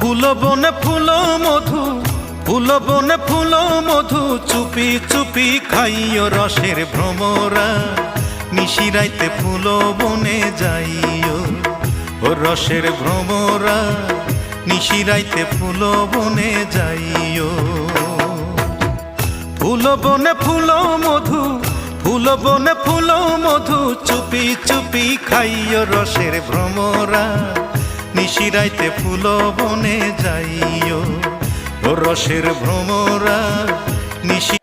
বনে ফুল মধু, ফুল বনে ফুল মধু, চুপি চুপি খাইও রসের ভ্রমরা। নিশিরাইতে ফুল বনে যাইও ও রসের ভ্রমরা। নিশিরাইতে ফুল বনে যাইও। ফুল বনে ফুল মধু, ফুল বনে ফুল মধু, চুপি চুপি খাইও রসের ভ্রমরা। নিশিরাইতে ফুল বনে যাইও। রসের ভ্রমরা নিশি